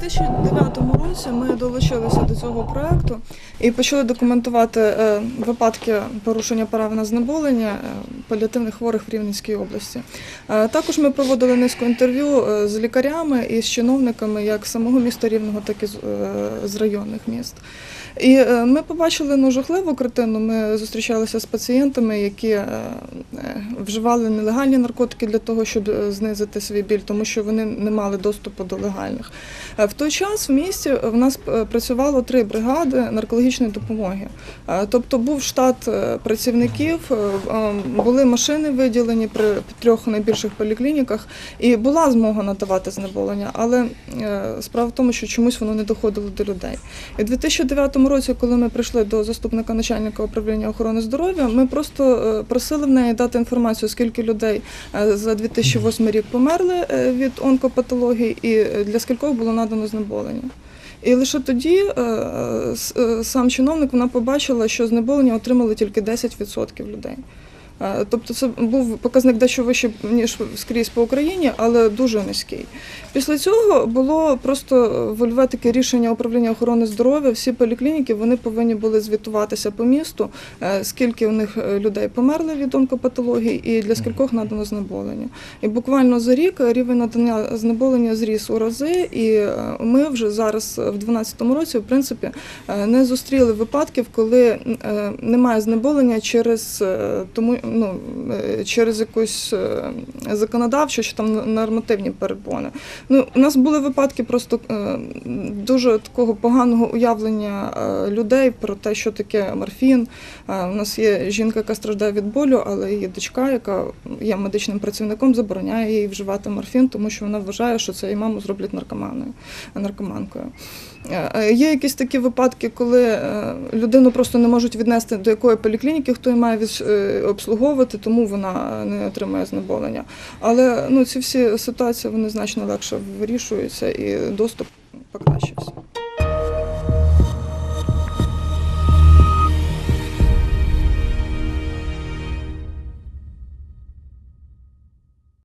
2009 році ми долучилися до цього проекту і почали документувати е, випадки порушення прав на знеболення е, паліативних хворих в Рівненській області. Е, Також ми проводили низку інтерв'ю з лікарями і з чиновниками як самого міста Рівного, так і з, районних міст. І ми побачили ну, жахливу картину. Ми зустрічалися з пацієнтами, які вживали нелегальні наркотики для того, щоб знизити свій біль, тому що вони не мали доступу до легальних. Е, В той час в місті в нас е, працювало три бригади наркологічної допомоги. Е, Тобто був штат е, працівників, е, е, були машини виділені при трьох найбільших поліклініках, і була змога надавати знеболення, але е, справа в тому, що чомусь воно не доходило до людей. І в 2009 році, коли ми прийшли до заступника начальника управління охорони здоров'я, ми просто е, просили в неї дати інформацію, скільки людей е, за 2008 рік померли е, від онкопатології, і е, для скількох було надано знеболення. І лише тоді е, с- е, сам чиновник вона побачила, що знеболення отримали тільки 10% людей. Е, Тобто це був показник дещо вищий, ніж скрізь по Україні, але дуже низький. Після цього було просто вольове таке рішення управління охорони здоров'я. Всі поліклініки вони повинні були звітуватися по місту, е, скільки у них е, людей померли від онкопатології і для скількох надано знеболення. І буквально за рік рівень надання знеболення зріс у рази, і е, ми вже зараз в 2012 році, в принципі, е, не зустріли випадків, коли е, немає знеболення через е, тому, ну е, через якусь е, законодавчу чи там нормативні перепони. Ну у нас були випадки просто е, дуже такого поганого уявлення людей про те, що таке морфін. У нас є жінка, яка страждає від болю, але її дочка, яка є медичним працівником, забороняє їй вживати морфін, тому що вона вважає, що це її маму зроблять наркоманою, наркоманкою. Є якісь такі випадки, коли людину просто не можуть віднести до якої поліклініки, хто її має е, обслуговувати, тому вона не отримує знеболення. Але ну, ці всі ситуації вони значно легше вирішуються і доступ покращився.